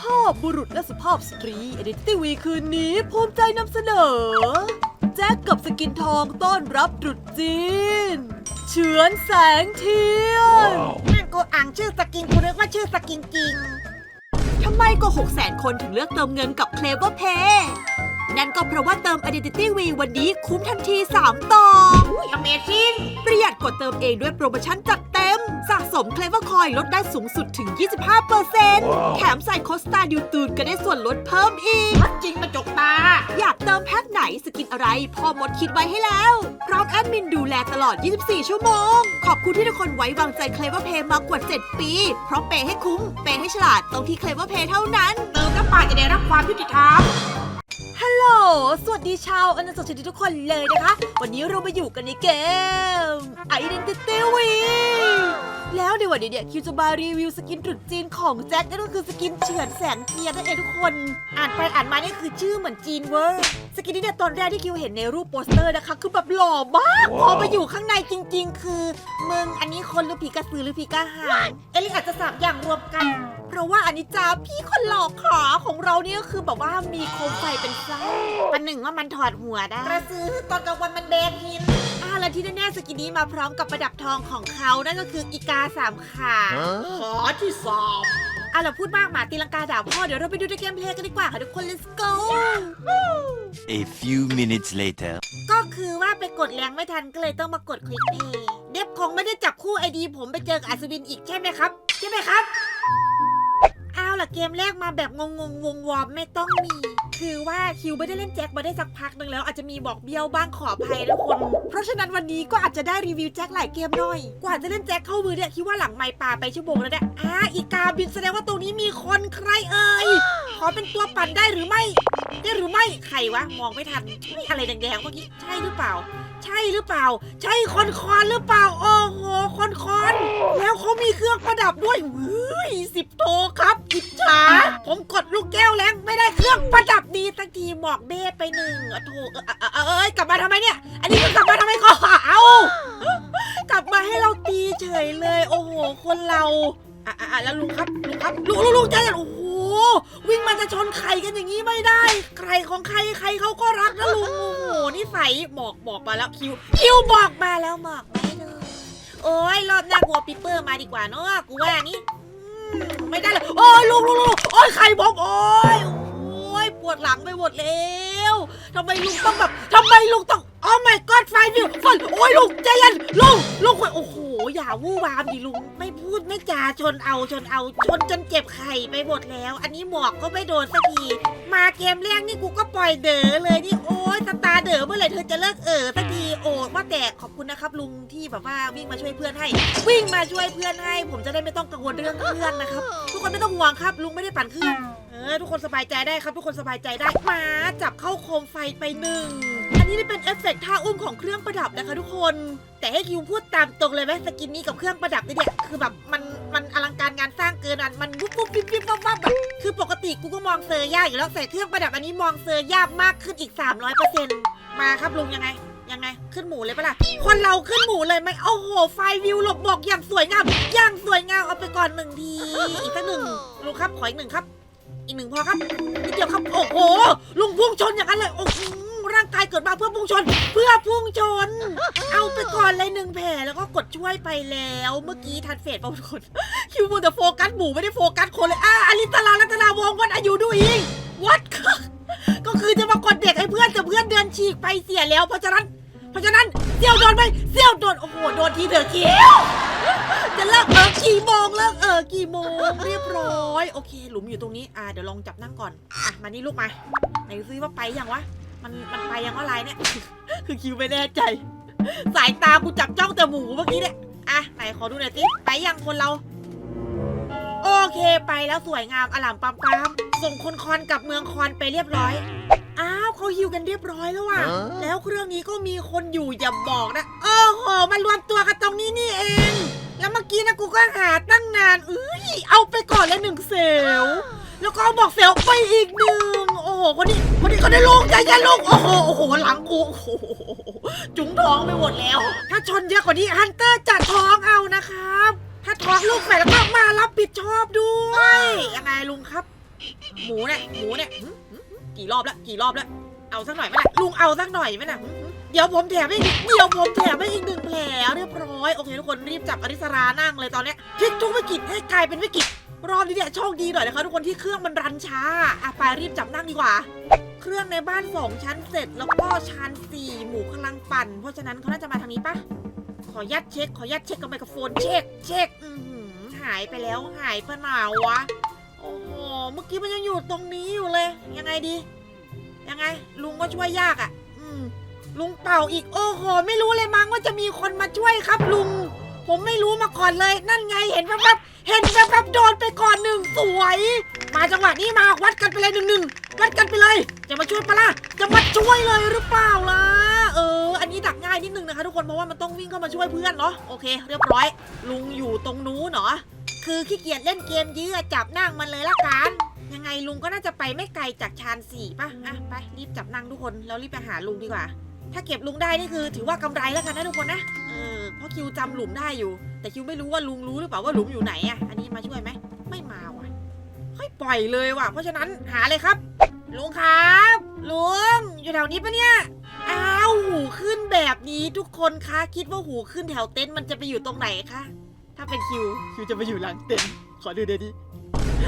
ภาพบุรุษและสุภาพสตรี Identity V คืนนี้ภูมิใจนำเสนอ แจ็คกับสกินทองต้อนรับตรุษจีน เฉือนแสงเทียนแม่งกูอ่านชื่อสกินกูนึกว่าชื่อสกินจริง ทำไมก็6 0 0 0 0 คนถึงเลือกเติมเงินกับ Clever Pay นั่นก็เพราะว่าเติม Identity V วันนี้คุ้มทันที 3 ต่ออุ้ย Amazing ประหยัดกดเติมเองด้วยโปรโมชั่นจัดเต็ม สะสม Clever Coin ลดได้สูงสุดถึง 25%แถมใส่โคสตาดิวตูนก็ได้ส่วนลดเพิ่มอีก จริงมาจกตา อยากเติมแพ็คไหนสกินอะไรพ่อมดคิดไว้ให้แล้วพร้อมแอดมินดูแลตลอด 24 ชั่วโมง ขอบคุณที่ทุกคนไว้วางใจ Clever Pay มากว่า 7 ปี เพราะเปย์ให้คุ้ม เปย์ให้ฉลาดตรงที่ Clever Pay เท่านั้น เติมน้ำปลาจะได้รับความยุติธรรม ฮัลโหล สวัสดีชาวอนันต์สวัสดีทุกคนเลยนะคะ วันนี้เรามาอยู่กันในเกม Identity w e แล้วในวันนี้เนี่ยคิวจะมารีวิวสกินตรุษจีนของแจ็คนั่นก็คือสกินเฉือนแสงเทียนนั่นเองทุกคน อ่านไปอ่านมานี่คือชื่อเหมือนจีนเวอร์ สกินนี้เนี่ยตอนแรกที่คิวเห็นในรูปโปสเตอร์นะคะ คือแบบหล่อมาก พอมาอยู่ข้างในจริง ๆ คือมึงอันนี้คนหรือผีกระสือหรือผีกระหังเอลิอาจจะสามอย่างรวมกัน เพราะว่าอันนี้จ้าพี่คนหล่อขาของเราเนี่ยก็คือแบบว่ามีโคมไฟเป็นไส้ปันหนึ่งว่ามันถอดหัวได้ กระซื้อตอนกลางวันมันแดงหินอ่า และที่แน่ๆสกินนี้มาพร้อมกับประดับทองของเขานั่นก็คืออีกาสามขาขอที่สอบอะเราพูดมากหมาตีลังกาด่าพ่อเดี๋ยวเราไปดูในเกมเพลย์กันดีกว่าค่ะทุกคน let's go A few minutes later. ก็คือว่าไปกดแรงไม่ทันก็เลยต้องมากดคลิกเพย์เดฟคงไม่ได้จับคู่ไอดีผมไปเจอกับอัศวินอีกใช่ไหมครับ ใช่ไหมครับ เอาล่ะเกมแรกมาแบบงงงๆวงวอมไม่ต้องมี คือว่าคิวไม่ได้เล่นแจ็คมาได้สักพักหนึ่งแล้วอาจจะมีบอกเบี้ยวบ้างขออภัยนะทุกคน เพราะฉะนั้นวันนี้ก็อาจจะได้รีวิวแจ็คหลายเกมหน่อย กว่าจะเล่นแจ็คเข้ามือเนี่ยคิดว่าหลังไมค์ปาไปชั่วโมงแล้วเนี่ยอ่าอีกาบินแสดงว่าตรงนี้มีคนใครเอ่ยขอเป็นตัวปั่นได้หรือไม่ ได้หรือไม่ใครวะมองไม่ทันนี่อะไรแดงๆเมื่อกี้ใช่หรือเปล่า ใช่หรือเปล่า ใช่คอนคอนหรือเปล่า โอ้โหคอนคอน แล้วเขามีเครื่องประดับด้วยเฮ้ยสิบโตครับอิจฉาผมกดลูกแก้วแรงไม่ได้เครื่องประดับดีสักทีหมอกเบ้ไปหนึ่งอะโถเออเออเออเอ้ยกลับมาทำไมเนี่ย อันนี้ก็กลับมาทำไมก่อนเอากลับมาให้เราตีเฉยเลย โอ้โห คนเราอะอะอะแล้วลุงครับลุงครับลุงลุงลุงใจเย็นโอ้โห วิ่งมาจะชนไข่กันอย่างนี้ไม่ได้ ใครของใครใครเขาก็รักนะลุง โอ้โหนี่ใสยบอกบอกมาแล้วคิว คิวบอกมาแล้วบอกไม่เลยโอ้ยรอบหน้ากูเอาปิปเปอร์มาดีกว่าเนาะกูว่านี่อืมไม่ได้เลยโอ้ยลุงลุงลุงโอ้ยไข่บอกโอ้ยโอ้ยปวดหลังไปหมดแล้วทำไมลุงต้องแบบทำไมลุงต้องโอ้ my god ไฟวิวฝนโอ้ยลุงใจเย็นลุงลุงโอ้โหอย่าวู่วามดิลุงไม่พูดไม่จาชนเอาชนเอาชนจนเจ็บไข่ไปหมดแล้ว อันนี้หมอกก็ไม่โดนสักทีมาเกมแรกนี่กูก็ปล่อยเด๋อเลยนี่โอ้ยสตาร์เด๋อเมื่อไหร่เธอจะเลิกเออสักทีโอ้ว่าแต่ขอบคุณนะครับลุงที่แบบว่าวิ่งมาช่วยเพื่อนให้ วิ่งมาช่วยเพื่อนให้ ผมจะได้ไม่ต้องกังวลเรื่องเครื่องนะครับทุกคนไม่ต้องห่วงครับ ลุงไม่ได้ปั่นเครื่อง ออทุกคนสบายใจได้ครับ ทุกคนสบายใจได้มาจับเข้าโคมไฟไปหนึ่งอันนี้เป็นเอฟเฟกต์ท่าอุ้มของเครื่องประดับนะคะทุกคน แต่ให้คิวพูดตามตรงเลยไหมสกินนี้กับเครื่องประดับนี่เนี่ยคือแบบมันมันอลังการงานสร้างเกินอันมันวุบวุบวิบวิบวับวับแบบคือปกติกูก็มองเซอร์ยากอยู่แล้วใส่เครื่องประดับอันนี้มองเซอร์ยากมากขึ้นอีก 300%มาครับลุงยังไงยังไงขึ้นหมูเลยปะล่ะ คนเราขึ้นหมูเลยไหมโอ้โห ไฟวิวหลบบอกอย่างสวยงามอย่างสวยงามเอาไปก่อนหนึ่งที อีกสักหนึ่งลุงครับขออีกหนึ่งครับ อีกหนึ่งพอครับนิดเดียวครับ โอ้โห ลุงพุ่งชนอย่างนั้นเลย โอ้โห ร่างกายเกิดมาเพื่อพุ่งชน เพื่อพุ่งชน เอาไปก่อนเลยหนึ่งแผลแล้วก็กดช่วยไปแล้ว เมื่อกี้ทันเฟดป่ะทุกคนคิวมูแต่โฟกัสหมูไม่ได้โฟกัสคนเลย อะอลิตลาลัตนาวงวันอายุดูอิง what ก็คือจะมากดเด็กให้เพื่อนแต่เพื่อนเดินฉีกไปเสียแล้ว เพราะฉะนั้น เพราะฉะนั้นเซี่ยวโดนไปเซี่ยวโดนโอ้โหโดนทีเดือเขียวจะเลิกเออกี่โมงเลิกเออกี่โมงเรียบร้อยโอเค หลุมอยู่ตรงนี้อ่าเดี๋ยวลองจับนั่งก่อนอะมานี่ลูกมาไหนซิว่าไปยังวะมันมันไปยังว่าอะไรเนี่ย คือคิวไม่แน่ใจ สายตากูจับจ้องแต่หมูเมื่อกี้เนี่ยอะไหนขอดูหน่อยสิไปยังคนเรา โอเคไปแล้วสวยงามอลามปัมปัมส่งคนคอนกลับเมืองคอนไปเรียบร้อย อ้าวเขาฮิวกันเรียบร้อยแล้วว่ะฮะแล้วเครื่องนี้ก็มีคนอยู่อย่าบอกนะ โอ้โห มารวมตัวกันตรงนี้นี่เอง แล้วเมื่อกี้นะกูก็หาตั้งนานเอ้ยเอาไปก่อนเลยหนึ่งเซลลแล้วก็เอาบอกเซลลไปอีกหนึ่งโอ้โห คนนี้ คนนี้ก็ได้ลูกใจเย็นลูก โอ้โห โอ้โห หลังกูโอ้โห จุงท้องไปหมดแล้ว ถ้าชนเยอะกว่านี้ฮันเตอร์จัดท้องเอานะครับ ถ้าท้องลูกใหม่แล้วก็มารับผิดชอบด้วย ยังไงลุงครับ หมูเนี่ย หมูเนี่ยหึหึหึ กี่รอบแล้วกี่รอบแล้ว เอาสักหน่อยไหมล่ะลุงเอาสักหน่อยไหมล่ะเดี๋ยวผมแถมให้อีกเดี๋ยวผมแถมให้อีกหนึ่งแผลเรียบร้อยโอเคทุกคนรีบจับอริสรานั่งเลยตอนเนี้ยพลิกทุกวิกฤตให้กลายเป็นวิกฤตรอบนี้เนี่ยโชคดีหน่อยนะคะทุกคนที่เครื่องมันรันช้าอะไปรีบจับนั่งดีกว่า เครื่องในบ้านสองชั้นเสร็จแล้วก็ชั้นสี่หมูกำลังปั่น เพราะฉะนั้นเขาน่าจะมาทางนี้ปะขอยัดเช็คขอยัดเช็คกับไมโครโฟนเช็คเช็คหือหายไปแล้วหายไปไหนวะ โอ้โห เมื่อกี้มันยังอยู่ตรงนี้อยู่เลย ยังไงดี ยังไง ลุงก็ช่วยยากอะ่ะ อืม ลุงเป่าอีก โอ้โห ไม่รู้เลยมั้งว่าจะมีคนมาช่วยครับลุง ผมไม่รู้มาก่อนเลย นั่นไง เห็นแวบๆเห็นแวบๆโดนไปก่อนหนึ่งสวย มาจังหวะนี้มาวัดกันไปเลยหนึ่งหนึ่งวัดกันไปเลย จะมาช่วยปะล่ะ จะมาช่วยเลยหรือเปล่าล่ะ เออ อันนี้ดักง่ายนิดนึงนะคะทุกคน เพราะว่ามันต้องวิ่งเข้ามาช่วยเพื่อนเนาะ โอเค เรียบร้อย ลุงอยู่ตรงนู้นเนาะ คือขี้เกียจเล่นเกมยื้อจับนั่งมันเลยละกัน ยังไงลุงก็น่าจะไปไม่ไกลจากชานสี่ป่ะอะไปรีบจับนั่งทุกคนแล้วรีบไปหาลุงดีกว่า ถ้าเก็บลุงได้นี่คือ ถือว่ากำไรแล้วกันนะทุกคนนะ เออเพราะคิวจำหลุมได้อยู่ แต่คิวไม่รู้ว่าลุงรู้หรือเปล่าว่าหลุมอยู่ไหนอะ อันนี้มาช่วยไหม ไม่มาว่ะค่อยปล่อยเลยว่ะ เพราะฉะนั้นหาเลยครับ ลุงครับ ลุงอยู่แถวนี้ปะเนี่ย อ้าวหูขึ้นแบบนี้ทุกคนคะ คิดว่าหูขึ้นแถวเต็นท์มันจะไปอยู่ตรงไหนคะ ถ้าเป็นคิวคิวจะไปอยู่หลังเต็นท์ขอดูเดี๋ยวดิ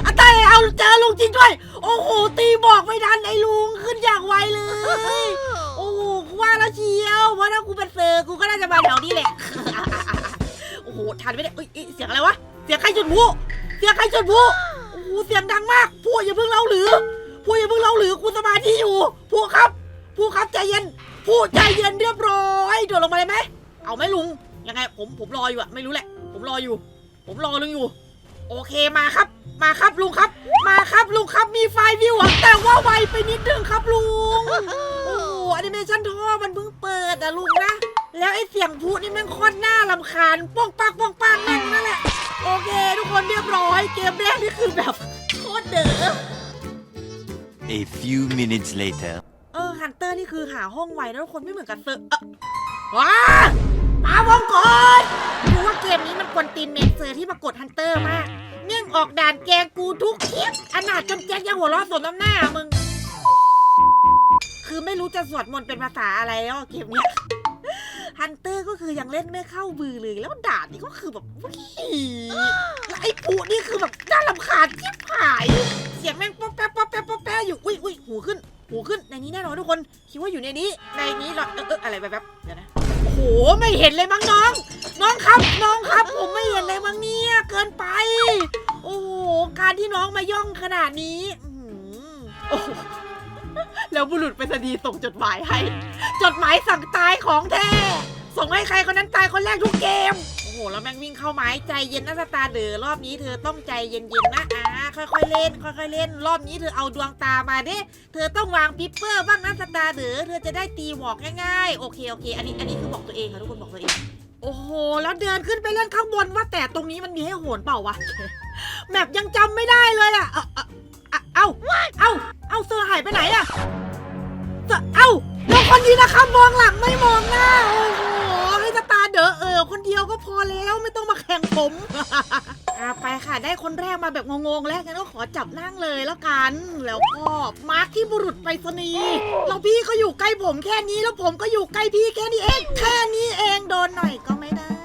อะตายเอาเจอลุงจริงด้วย โอ้โห ตีบอกไม่ทันไอ้ลุงขึ้นอย่างไวเลย โอ้โหกูว่าแล้วเชียวว่าถ้ากูเป็นเซอร์กูก็น่าจะมาแถวนี้แหละ โอ้โห ทันไหมเนี่ยเอ้ยเอ้ยเสียงอะไรวะ เสียงใครจุดพลุเสียงใครจุดพลุโอ้โห เสียงดังมากพูดอย่าเพิ่งเล่าหรือพูดอย่าเพิ่งเล่าหรือกูสมาธิอยู่พูดครับพูดครับใจเย็นพูดใจเย็นเรียบร้อยโดดลงมาเลยไหม เอาไหมลุง ยังไงผมผมรออยู่อะไม่รู้แหละ ผมรออยู่ ผมรอลุงอยู่ โอเคมาครับ มาครับลุงครับ มาครับลุงครับมีไฟล์วิวอะแต่ว่าไวไปนิดนึงครับลุง โอ้โหแอนิเมชันท่อมันเพิ่งเปิดอะลุงนะ แล้วไอ้เสียงพูดนี่แม่งโคตรน่าลำคาญป้องปังป้องปังนั่นนั่นแหละ โอเค ทุกคนเรียบร้อย เกมแรกนี่คือแบบโคตรเด๋อ A few minutes later. เออฮันเตอร์นี่คือหาห้องไวนะทุกคนไม่เหมือนกันเซอร์เออว้าปาวงกดกูว่าเก มนี้มันกวนตีนเมนเซอร์ที่มากดฮันเตอร์มาก เนื่องออกด่านแกงกูทุกคลิปอนาถจนแจ็คยังหัวเราะสมน้ำหน้ามึง คือไม่รู้จะสวดมนต์เป็นภาษาอะไรแล้วอะเกมเนี้ยฮันเตอร์ก็คือยังเล่นไม่เข้าบือเลย แล้วด่านนี่ก็คือแบบวิ่แล้วไอ้ปูนี่คือแบบน่ารำคาญทิบหาย เสียงแม่งป๊อปแป๊บป๊อปแป๊บป๊อปแป๊บอยู่ อุ้ยอุ้ยหูขึ้น หูขึ้น ในนี้แน่นอนทุกคน คิดว่าอยู่ในนี้ ในนี้หรอเออเอออะไรแบบแบบเดี๋ยวนะ ไม่เห็นเลยมั้งน้อง น้องครับน้องครับ ผมไม่เห็นเลยมั้งเนี่ยเกินไป โอ้โหการที่น้องมาย่องขนาดนี้อื้อหือโอ้โหแล้วบุรุษไปรษณีย์ส่งจดหมายให้ จดหมายสั่งตายของแท้ส่งให้ใครคนนั้นตายคนแรกทุกเกม โอ้โหแล้วแม่งวิ่งเข้าไม้ใจเย็นนะสตาร์เดอรอบนี้เธอต้องใจเย็นๆนะอา ค่อยๆเล่น ค่อยๆเล่น รอบนี้เธอเอาดวงตามาเด้เธอต้องวางปิปเปอร์บ้างนะสตาร์เดอเธอจะได้ตีหวอกง่ายๆ โอเคโอเค อันนี้อันนี้คือบอกตัวเองค่ะทุกคนบอกตัวเอง โอ้โห แล้วเดินขึ้นไปเล่นข้างบนว่าแต่ตรงนี้มันมีให้โหนเปล่าวะ แมปยังจำไม่ได้เลยอะเอ้าเอ้าเอ้าเอ้าเซอร์หายไปไหนอะเซอร์เอ้าแล้วคนนี้นะครับมองหลังไม่มองหน้า คนเดียวก็พอแล้วไม่ต้องมาแข่งผมอะไปค่ะ ได้คนแรกมาแบบงงๆแล้วงั้นก็ขอจับนั่งเลยแล้วกัน แล้วก็มาร์คที่บุรุษไปรษณีย์แล้วพี่เขาอยู่ใกล้ผมแค่นี้แล้วผมก็อยู่ใกล้พี่แค่นี้เอง แค่นี้เองโดนหน่อยก็ไม่ได้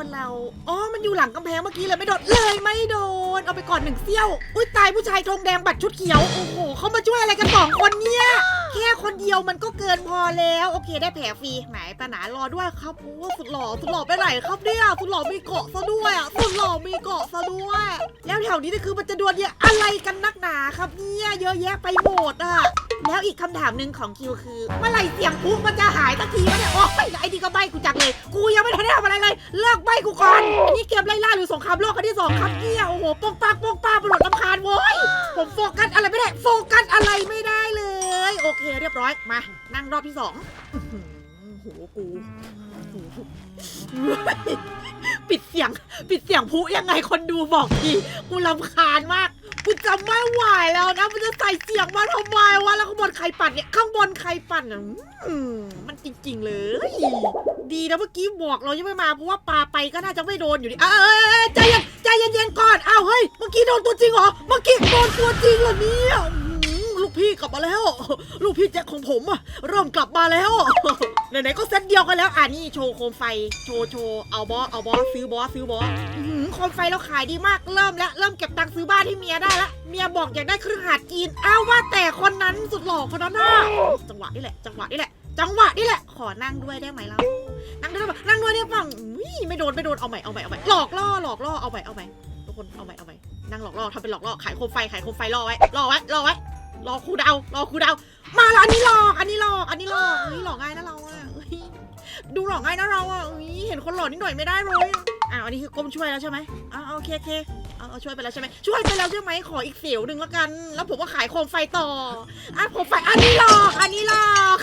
คนเรา อ๋อ มันอยู่หลังกำแพงเมื่อกี้เลยไม่โดน เลยไม่โดน เอาไปก่อนหนึ่งเซี่ยว อุ้ยตายผู้ชายธงแดงบัตรชุดเขียว โอ้โหเขามาช่วยอะไรกันสองคนเนี่ย แค่คนเดียวมันก็เกินพอแล้ว โอเคได้แผลฟรีไหนปะหนารอด้วยครับโอ้สุดหล่อสุดหล่อไปไหนครับเนี่ยสุดหล่อมีเกาะซะด้วยอะสุดหล่อมีเกาะซะด้วย แล้วแถวนี้นี่คือมันจะดวลเนี่ยอะไรกันนักหนาครับเนี่ยเยอะแยะไปหมดอะ แล้วอีกคำถามหนึ่งของคิวคือ เมื่อไหร่เสียงพุมันจะหายสักทีวะเนี่ยโอ้ยไอ้นี่ก็ใบกูจังเลย กูยังไม่ทันได้ทำอะไรเลยเลิกใบกูก่อนอันนี้เกมไล่ล่าหรือสงครามโลกครั้งที่สองครับเนี่ยโอ้โหโป้งปากโป้งป้าประหลดลำคาญโว้ยผมโฟกัสอะไรไม่ได้ โฟกัสอะไรไม่ได้เลย โอเค เรียบร้อยมา นั่งรอบที่สองอื้อหือโหกูโหปิดเสียง ปิดเสียงผู้ยังไงคนดูบอกทีกูรำคาญมาก กูจำไม่ไหวแล้วนะมันจะใส่เสียงมาทำไมวะแล้วข้างบนใครปั่นเนี่ยข้างบนใครปั่นอะอืมมันจริงๆเลย ดีนะเมื่อกี้บอกเรายังไม่มาเพราะว่าปลาไปก็น่าจะไม่โดนอยู่ดีเอ้ยเออใจเย็นใจเย็นๆก่อนอ้าวเฮ้ยเมื่อกี้โดนตัวจริงเหรอเมื่อกี้โดนตัวจริงเหรอเนี่ย กพี่กลับมาแล้ว ลูกพี่แจ็คของผมอะเริ่มกลับมาแล้ว ไหนๆก็เซตเดียวกันแล้ว อ่านี่โชว์โคมไฟ โชว์โชว์เอาบอสเอาบอสซื้อบอสซื้อบอสอื้อหือโคมไฟเราขายดีมาก เริ่มแล้วเริ่มเก็บตังค์ซื้อบ้านให้เมียได้ละ เมียบอกอยากได้เครื่องหาดจีน อ้าวว่าแต่คนนั้นสุดหล่อคนนั้นน่ะจังหวะนี่แหละ จังหวะนี่แหละ จังหวะนี่แหละ ขอนั่งด้วยได้ไหมเรานั่งด้วยได้ปะนั่งด้วยได้ปังอุ้ยไม่โดนไม่โดน เอาใหม่เอาใหม่เอาใหม่ หลอกล่อหลอกล่อ เอาใหม่เอาใหม่ทุกคนเอาใหม่เอาใหม่ นั่งหลอกล่อทำเป็นหลอกล่อ ขายโคมไฟขายโคมไฟล่อไว้ล่อไว้ล่อไว้ รอครูเดารอครูเดามาแล้วอันนี้หลอกอันนี้หลอกอันนี้หลอกเฮ้ยหลอกง่ายนะเราอะเฮ้ยดูหลอกง่ายนะเราอะเฮ้ยเห็นคนหลอกนิดหน่อยไม่ได้เลยอะอันนี้คือก้มช่วยแล้วใช่ไหมอะโอเคโอเคเอาเอาช่วยไปแล้วใช่ไหมช่วยไปแล้วใช่ไหมขออีกเสียวหนึ่งแล้วกัน แล้วผมก็ขายโคมไฟต่ออะโคมไฟอันนี้หลอกอันนี้หลอก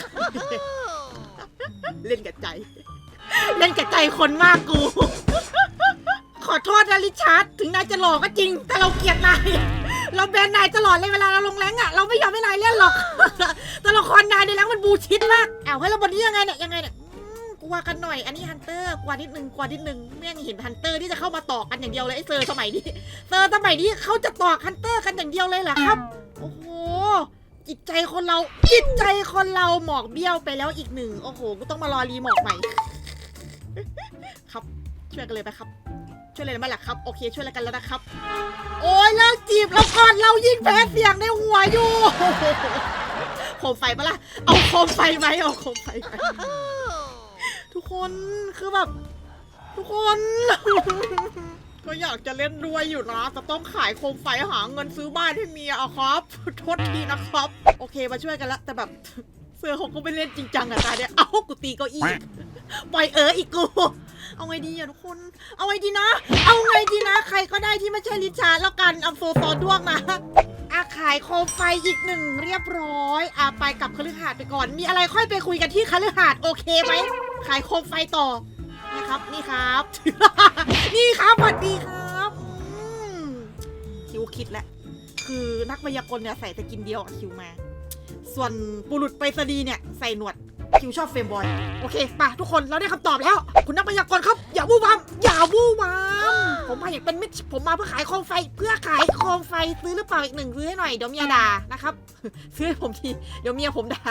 เล่นกับใจ เล่นกับใจคนมากกู ขอโทษนะริชาร์ดถึงนายจะหลอกก็จริง แต่เราเกลียดนาย เราแบนนายตลอดเลยเวลาเราลงแรงอะ เราไม่ยอมให้นายเล่นหรอก ตัวละครนายในแรงมันบูชิดมากเอาให้เราบนนี้ยังไงเนี่ยยังไงเนี่ยอืมกลัวกันหน่อย อันนี้ฮันเตอร์กลัวนิดนึงกลัวนิดนึงแม่งเห็นฮันเตอร์ที่จะเข้ามาต่อกันอย่างเดียวเลยไอ้เซอร์สมัยนี้ เซอร์สมัยนี้เขาจะต่อฮันเตอร์กันอย่างเดียวเลยเหรอครับ โอ้โห จิตใจคนเรา จิตใจคนเราหมอกเบี้ยวไปแล้วอีกหนึ่ง โอ้โหก็ต้องมารอรีหมอกใหม่ ครับ ช่วยกันเลยไหมครับ ช่วยเลยไหล่ะครับ โอเค ช่วยแล้วกันแล้วนะครับ โอ้ยเลิกจีบเราก่อนเรายิงแพ้เสียงในหัวอยู่โคมไฟปะล่ะ เอาโคมไฟไหมเอาโคมไฟไหมทุกคนคือแบบ ทุกคนก็อยากจะเล่นด้วยอยู่นะแต่ต้องขายโคมไฟหาเงินซื้อบ้านให้เมียอะครับโทษทีนะครับ โอเคมาช่วยกันละแต่แบบเสือเขาก็ไม่เล่นจริงจังอะตาเนี่ยเอ้ากูตีเก้าอี้ปล่อยเอออีกกู เอาไงดีอะทุกคน เอาไงดีนะ เอาไงดีนะ ใครก็ได้ที่ไม่ใช่ลิชาร์ดแล้วกันเอาโซซอด้วงนะอาขายโคมไฟอีกหนึ่งเรียบร้อยอาไปกับคฤหาสน์ไปก่อน มีอะไรค่อยไปคุยกันที่คฤหาสน์โอเคไหม ขายโคมไฟต่อ นี่ครับ นี่ครับ นี่ครับสวัสดีครับอืมคิวคิดแล้วคือนักมายากลเนี่ยใส่ต่กินเดียวกับคิวมา ส่วนบุรุษไปรษณีย์เนี่ยใส่หนวด คิวชอบเฟรมบอย โอเคไปทุกคนเราได้คำตอบแล้ว คุณนักมายากลครับ อย่าวู่วามอย่าวู่วามผมมาอยางเป็นมิตรผมมาเพื่อขายโคมไฟ เพื่อขายโคมไฟซื้อหรือเปล่าอีกหนึ่งซื้อให้หน่อยเดี๋ยวเมียด่านะครับซื้อให้ผมทีเดี๋ยวเมียผมด่า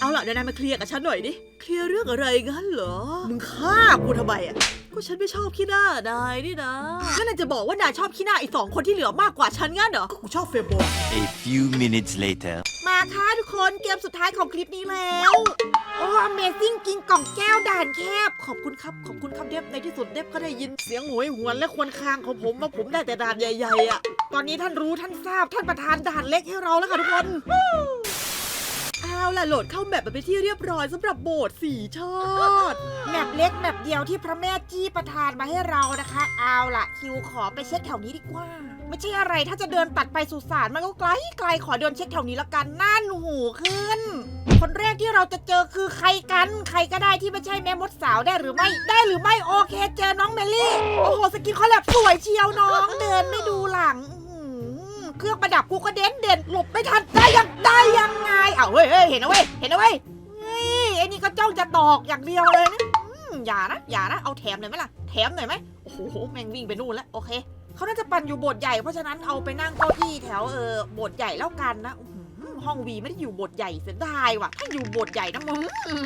เอาล่ะเดี๋ยวนายมาเคลียร์กับฉันหน่อยดิ เคลียร์เรื่องอะไรงั้นเหรอ มึงฆ่ากูทำไมอะ ก็ฉันไม่ชอบขี้หน้านายนี่นะแล้วนายจะบอกว่านายชอบขี้หน้าอีกสองคนที่เหลือมากกว่าฉันงั้นเหรอก็กูชอบเฟรมบอย A few minutes later. มาค่ะทุกคนเกมสุดท้ายของคลิปนี้แล้ว โอ้ Amazing กิงกล่องแก้วด่านแคบ ขอบคุณครับ ขอบคุณครับเดฟในที่สุดเดฟก็ได้ยินเสียงโหวยหวนและครวรครางของผมว่าผมได้แต่ด่านใหญ่ๆอะตอนนี้ท่านรู้ท่านทราบท่านประธานด่านเล็กให้เราแล้วค่ะทุกคน เอาล่ะโหลดเข้าแมปไปที่เรียบร้อยสำหรับโบสถ์สี่ชาติแมปเล็กแมปเดียวที่พระแม่จี้ประทานมาให้เรานะคะ เอาล่ะ คิวขอไปเช็คแถวนี้ดีกว่า ไม่ใช่อะไรถ้าจะเดินตัดไปสุสานมันก็ไกลไกลขอเดินเช็คแถวนี้ละกันน่านหูขึ้น คนแรกที่เราจะเจอคือใครกัน ใครก็ได้ที่ไม่ใช่แม่มดสาวได้หรือไม่ได้หรือไม่โอเค เจอน้องเมลี่โอ้โหสกินคอลแลบสวยเชียวน้องเดินไม่ดูหลัง เครื่องประดับกูก็เด่นเด่นหลบไม่ทันได้ยังได้ยังไงเอาเฮ้ยเฮ้ยเห็นนะเว้ยเห็นนะเว้ยเฮ้ยไอ้นี่ก็จ้องจะตอกอย่างเดียวเลยนะอืมอย่านะอย่านะเอาแถมหน่อยไหมล่ะแถมหน่อยไหมโอ้โหแม่งวิ่งไปนู่นแล้วโอเคเขาน่าจะปั่นอยู่โบสถ์ใหญ่เพราะฉะนั้นเอาไปนั่งเก้าอี้แถวเออโบสถ์ใหญ่แล้วกันนะอื้อหือ ห้องวีไม่ได้อยู่โบสถ์ใหญ่เสียดายว่ะ ถ้าอยู่โบสถ์ใหญ่นะมึงอืม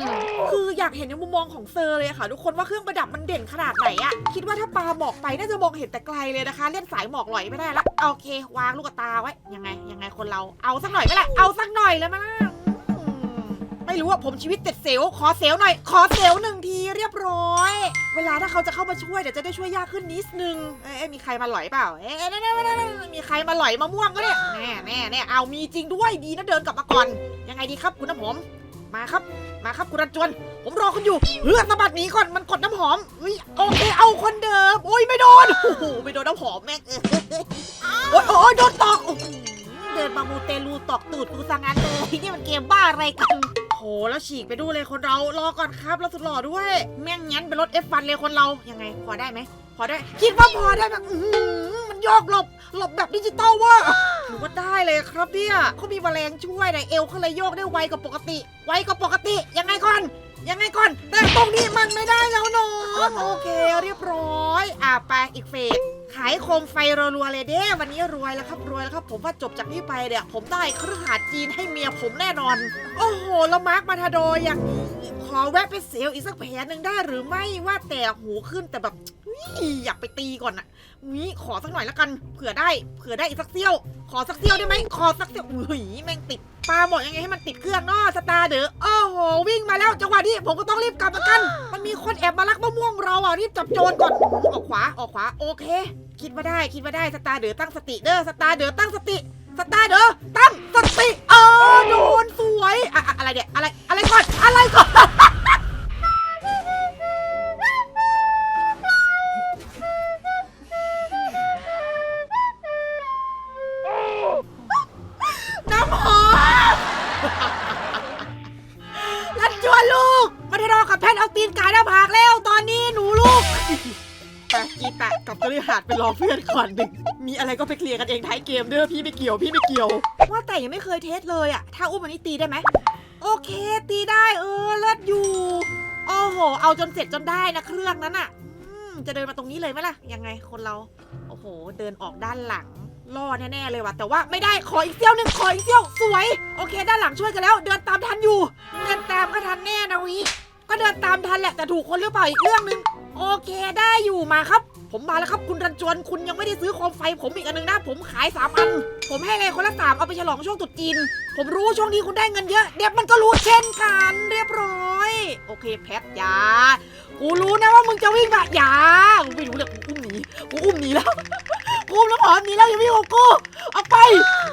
คืออยากเห็นในมุมมองของเซอร์เลยอะค่ะ ทุกคนว่าเครื่องประดับมันเด่นขนาดไหนอะคิดว่าถ้าปาหมอกไปน่าจะมองเห็นแต่ไกลเลยนะคะ เล่นสายหมอกลอยไม่ได้ละโอเค วางลูกตาไว้ยังไงยังไงคนเราเอาสักหน่อยไหมล่ะเอาสักหน่อยเลยมั้ยล่ะอืม ไม่รู้ว่าผมชีวิตเจ็ดเซลลขอเซลลหน่อย ขอเซลลหนึ่งทีเรียบร้อย เวลาถ้าเขาจะเข้ามาช่วยเดี๋ยวจะได้ช่วยยากขึ้นนิดนึง เอ๊ะเอ๊ะมีใครมาหลอยเปล่า เอ๊ะเอ๊ะเอ๊ะเอ๊ะเอ๊ะเอ๊ะมีใครมาหลอยมะม่วงก็เนี่ยแน่แน่แน่เอามีจริงด้วยดีนะเดินกลับมาก่อน ยังไงดีครับคุณน้ำหอม มาครับ มาครับคุณรันจวน ผมรอคุณอยู่เพื่อสะบัดหนีก่อนมันกดน้ำหอมเฮ้ยโอเคเอาคนเดิมโอ้ยไม่โดนโอ้โหไม่โดนน้ำหอมแม่งโอ้ยโอ้ยโดนตอกโอ้โหเดินมามูเตลูตอกตูดกูซะงั้นเลยนี่มันเกมบ้าอะไรกันโหแล้วฉีกไปดูเลยคนเรารอก่อนครับเราสุดหล่อด้วย แม่งงั้นเป็นรถ F1 เลยคนเรายังไงพอได้ไหมพอได้ คิดว่าพอได้ไหมอื้อหือมันโยกหลบหลบแบบดิจิตอลเว่าถือว่าได้เลยครับเนี่ยเขามีแมลงช่วยนะเอวเขาเลยโยกได้ไวกว่าปกติ ไวกว่าปกติยังไงก่อนยังไงก่อน แต่ตรงนี้มันไม่ได้แล้วน้องโอเค เรียบร้อย อะไปอีกเฟส ขายโคมไฟรัวๆเลยเด้ วันนี้รวยแล้วครับรวยแล้วครับ ผมว่าจบจากนี้ไปเนี่ย ผมได้เครืองหาจีนให้เมียผมแน่นอน โอ้โหแล้วมาร์คมาทาโดอย่างนี้ขอแวะไปเซลลอีกสักแผลหนึ่งได้หรือไม่ว่าแต่หูขึ้นแต่แบบ อยากไปตีก่อนอะนี้ขอสักหน่อยละกันเผื่อได้เผื่อได้อีกสักเซี่ยว ขอสักเซี่ยวได้ไหมขอสักเซี่ยวอุ้ยแม่งติดปลาหมดยังไงให้มันติดเครื่องเนาะสตาร์เดอโอ้โหวิ่งมาแล้วจังหวะนี้ผมก็ต้องรีบกลับมากัน มันมีคนแอบมาลักมะม่วงเราอะรีบจับโจรก่อนออกขวาออกขวาโอเค คิดว่าได้คิดว่าได้สตาร์เดอตั้งสติเด้อสตาร์เดอตั้งสติสตาร์เดอตั้งสติเออโดนสวยอะอะอะไรเนี่ยอะไรอะไรก่อนอะไรก่อน ตะกับกระหาดไปรอเพื่อนก่อนหนึ่งมีอะไรก็ไปเคลียร์กันเองท้ายเกมเด้อพี่ไม่เกี่ยวพี่ไม่เกี่ยว ว่าแต่ยังไม่เคยเทสเลยอะถ้าอุ้มอันนี้ตีได้ไหมโอเคตีได้เออเลิศอยู่โอ้โห เอาจนเสร็จจนได้นะเครื่องนั้นอะจะเดินมาตรงนี้เลยไหมล่ะ ยังไงคนเรา โอ้โห เดินออกด้านหลังล่อแน่ๆเลยว่ะ แต่ว่าไม่ได้ขออีกเซี่ยวหนึ่งขออีกเซี่ยวสวย โอเค ด้านหลังช่วยกันแล้ว เดินตามทันอยู่ เดินตามก็ทันแน่นะวิก็เดินตามทันแหละแต่ถูกคนหรือเปล่าอีกเรื่องหนึ่ง โอเคได้อยู่มาครับ ผมมาแล้วครับคุณรันจวนคุณยังไม่ได้ซื้อโคมไฟ ผมอีกอันหนึ่งนะ ผมขายสามอัน ผมให้เลยคนละสามเอาไปฉลองช่วงตรุษจีน ผมรู้ช่วงนี้คุณได้เงินเยอะเด็บมันก็รู้เช่นกันเรียบร้อย โอเคแพทยา กูรู้นะว่ามึงจะวิ่งมาอย่ากูไม่รู้เลยกูอุ้มหนีกูอุ้มหนีแล้ว กูอุ้มน้ำหอมหนีแล้วอย่าวิ่งของกูออกไป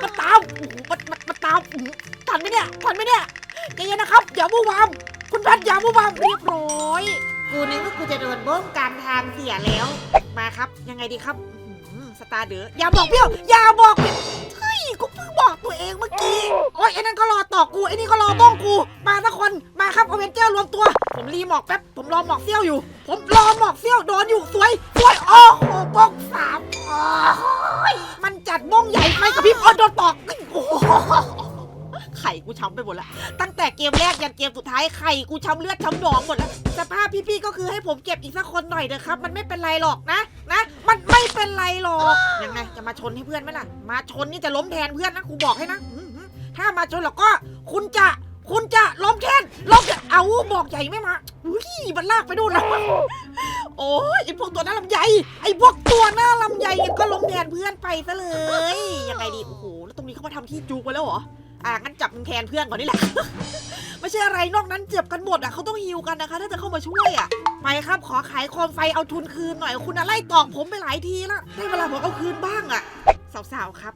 มันตามโอ้โหมันมันมันตามอื้อหือทันไหมเนี่ยทันไหมเนี่ยใจเย็นนะครับอย่าวู่วามคุณแพัดอย่าวู่วามเรียบร้อย กูนึกว่ากูจะโดนบ้มการทางเสียแล้ว มาครับ ยังไงดีครับอื้อหือสตาร์เดออย่าบอกเพี่ยวอย่าบอกเพี่ยวเฮ้ยกูเพิ่งบอกตัวเองเมื่อกี้โอ้ยไอ้นั่นก็รอต่อกูไอ้นี่ก็รอบ้องกู มาสักคนมาครับอเวนเจอร์รวมตัว ผมรีหมอกแป๊บผมรอหมอกเซี่ยวอยู่ ผมรอหมอกเซี่ยวโดนอยู่สวยสวยโอ้โหบ้องสามโอ้ยมันจัดบ้องใหญ่ไปกับพี่โอ้โดนตอกโอ้โห ข่กูช้ำไปหมดแล้ว ตั้งแต่เกมแรกยันเกมสุดท้ายไข่กูช้ำเลือดช้ำหนองหมดแล้ว สภาพพี่ๆก็คือให้ผมเก็บอีกสักคนหน่อยเถอะครับ มันไม่เป็นไรหรอกนะ นะ มันไม่เป็นไรหรอก ยังไงจะมาชนให้เพื่อนไหมล่ะ มาชนนี่จะล้มแทนเพื่อนนะกูบอกให้นะอื้อหือถ้ามาชนแล้วก็คุณจะคุณจะล้มแทนล้มจะเอาบอกใหญ่ไม่มาอุ้ยมันลากไปดูนนะโอ้ยไอพวกตัวหน้าลำใหญ่ไอพวกตัวหน้าลำใหญ่ก็ล้มแทนเพื่อนไปซะเลยยังไงดีโอ้โหแล้วตรงนี้เขามาทำที่จูกไว้แล้วเหรอ อะงั้นจับมึงแทนเพื่อนก่อนนี่แหละ ไม่ใช่อะไรนอกนั้นเจ็บกันหมดอะเขาต้องฮิวกันนะคะ ถ้าจะเข้ามาช่วยอะ ไปครับขอขายโคมไฟเอาทุนคืนหน่อยคุณอะไล่ตอกผมไปหลายทีแล้วได้เวลาผมเอาคืนบ้างอะ สาวๆครับ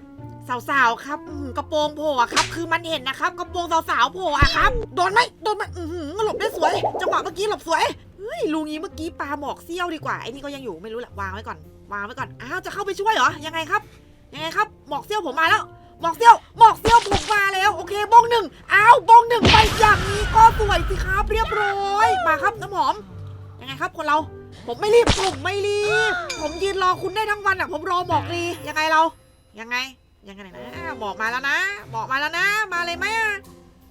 สาวๆครับอื้อหือกระโปรงโผล่อะครับ คือมันเห็นนะครับ กระโปรงสาวๆโผล่อะครับ โดนไหมโดนไหมอือหือหลบได้สวย จังหวะเมื่อกี้หลบสวย เฮ้ยลุงนี้เมื่อกี้ปลาหมอกเซี่ยวดีกว่าไอ้นี่ก็ยังอยู่ไม่รู้แหละวางไว้ก่อน วางไว้ก่อนอ้าวจะเข้าไปช่วยเหรอยังไงครับ ยังไงครับหมอกเซี่ยวผมมาแล้ว หมอกเซี่ยวหมอกเซี่ยวผมมาแล้วโอเคบงหนึ่งอ้าวบงหนึ่งไปอย่างนี้ก็สวยสิครับเรียบร้อยมาครับน้ำหอมยังไงครับคนเรา ผมไม่รีบผมไม่รีบ ผมยืนรอคุณได้ทั้งวันอะ ผมรอหมอกดียังไงเรายังไงยังไงนะบอกมาแล้วนะบอกมาแล้วนะ มาเลยไหม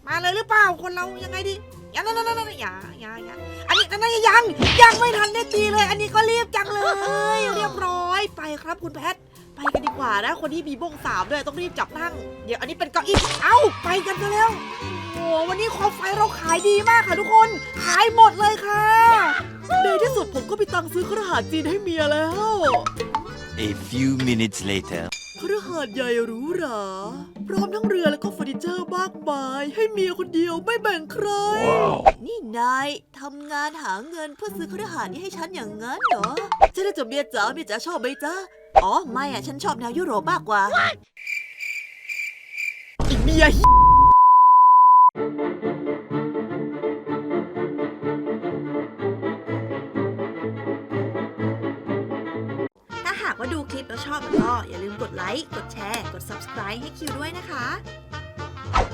มาเลยหรือเปล่าคนเรายังไงดียังนั่นนั่นนั่นอย่าอย่าอย่าอันนี้อันนั่นยังยังไม่ทันได้ตีเลย อันนี้ก็รีบจังเลย เรียบร้อยไปครับคุณแพท ไปกันดีกว่านะคนที่มีบ้งสามด้วยต้องรีบจับนั่ง เดี๋ยวอันนี้เป็นเก้าอี้เอ้าไปกันซะแล้วโอ้วันนี้คอมไฟเราขายดีมากค่ะทุกคนขายหมดเลยค่ะในที่สุดผมก็ไปตังค์ซื้อกระหาจีนให้เมียแล้ว A few minutes later. คฤหาสน์ใหญ่หรูหรา พร้อมทั้งเรือและก็เฟอร์นิเจอร์มากมาย ให้เมียคนเดียวไม่แบ่งใคร นี่นายทำงานหาเงินเพื่อซื้อคฤหาสน์นี้ให้ฉันอย่างนั้นเหรอใช่แล้วจ้ะเมียจ๋าเมียจ๋าชอบไหมจ๊ะอ๋อไม่อะฉันชอบแนวยุโรปมากกว่าอีเมีย ถ้าหากว่าดูคลิปแล้วชอบก็อย่าลืมกดไลค์ กดแชร์ กด subscribe ให้คิวด้วยนะคะ